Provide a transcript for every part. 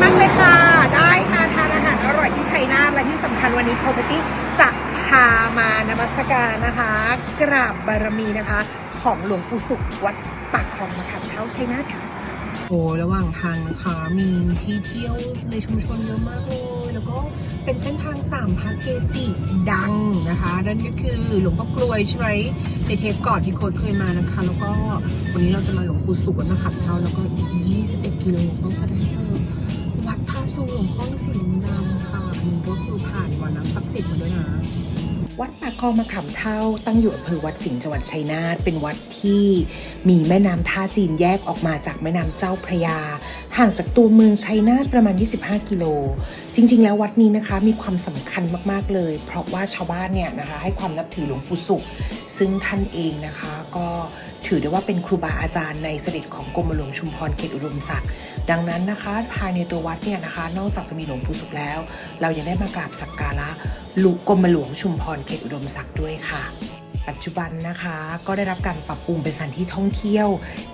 มากเลยค่ะ ได้มาทานอาหารอร่อยที่ชัยนาทและที่สำคัญวันนี้โ o เ e ตี้จะพามานมัสการนะคะ กราบบารมีนะคะ ของหลวงปู่สุขวัดปากคลองมะขามเท้าชัยนาทค่ะโอ้ระหว่างทางนะคะ มีที่เที่ยวในชุมชนเยอะมากเลย แล้วก็เป็นเส้นทางสามพระเกจิดังนะคะ นั่นก็คือหลวงพ่อกลวยใช่ไหมในเทปก่อนที่โค้ดเคยมานะคะ แล้วก็วันนี้เราจะมาหลวงปู่สุขวัดมะขามเท้าแล้วก็อีก21กิโลก็จะได้เจอ ด้วยนะวัดปากคลองมะขามเท่าตั้งอยู่อำเภอวัดสิงห์จังหวัดชัยนาทเป็นวัดที่มีแม่น้ำท่าจีนแยกออกมาจากแม่น้ำเจ้าพระยา ห่างจากตัวเมืองชัยนาทประมาณ 25 กิโล จริง ๆ แล้ววัดนี้นะคะมีความสำคัญมากๆเลย เพราะว่าชาวบ้านเนี่ยนะคะให้ความนับถือหลวงปู่สุข ซึ่งท่านเองนะคะก็ถือได้ว่าเป็นครูบาอาจารย์ในเสด็จของกรมหลวงชุมพรเขตอุดมศักดิ์ดังนั้นนะคะ ภายในตัววัดเนี่ยนะคะ นอกจากจะมีหลวงปู่สุขแล้ว เรายังได้มากราบสักการะ ลุกรมหลวงชุมพรเขตอุดมศักดิ์ด้วยค่ะ ปัจจุบันนะคะก็ได้รับการปรับปรุงเป็นสถานที่ท่องเที่ยว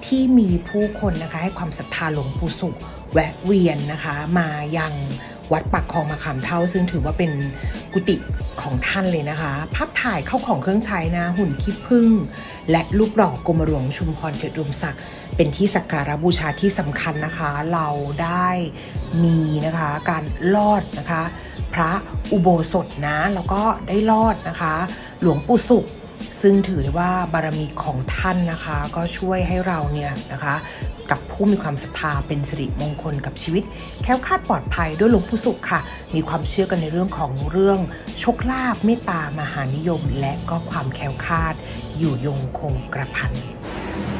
ที่มีผู้คนนะคะให้ความศรัทธาหลวงปู่สุขแวะเวียนนะคะ มายังวัดปักคลองมาขามเท่า ซึ่งถือว่าเป็นกุฏิของท่านเลยนะคะ ภาพถ่ายเข้าของเครื่องใช้นะ หุ่นขี้ผึ้งและรูปหล่อกรมหลวงชุมพรเขตอุมศักดิ์เป็นที่สักการะบูชาที่สำคัญนะคะ เราได้มีนะคะการลอดนะคะ ระอุโบสถนะ แล้วก็ได้รอดนะคะ หลวงปู่สุข ซึ่งถือได้ว่าบารมีของท่านนะคะ ก็ช่วยให้เราเนี่ยนะคะ กับผู้มีความศรัทธาเป็นสิริมงคลกับชีวิต แคล้วคลาดปลอดภัยด้วยหลวงปู่สุขค่ะ มีความเชื่อกันในเรื่องของเรื่องโชคลาภเมตตามหานิยม และก็ความแคล้วคลาดอยู่ยงคงกระพัน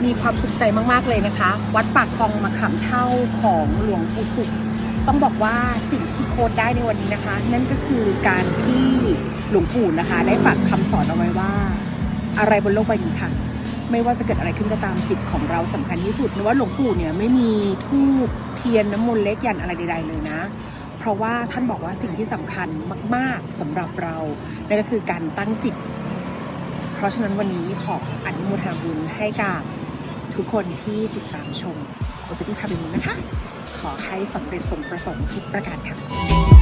มีความสุขใจมาก ๆ เลยนะคะ วัดปากคลองมะขามเท่าของหลวงปู่สุข ต้องบอกว่าสิ่งที่โค้ดได้ในวันนี้นะคะ นั่นก็คือการที่หลวงปู่นะคะ ได้ฝากคำสอนเอาไว้ว่า อะไรบนโลกใบนี้ค่ะไม่ว่าจะเกิดอะไรขึ้นก็ตามจิตของเราสำคัญที่สุดนะว่าหลวงปู่เนี่ยไม่มีทูบเทียนน้ำมนต์เล็กยันอะไรใดๆเลยนะ เพราะว่าท่านบอกว่าสิ่งที่สำคัญมากๆสำหรับเรานั่นก็คือการตั้งจิต เพราะฉะนั้นวันนี้ขออนุโมทนาบุญให้กับ ทุกคนที่ติดตามชมโอเปตี้คาเบนี้นะคะ ขอให้สำเร็จสมประสงค์ทุกประการค่ะ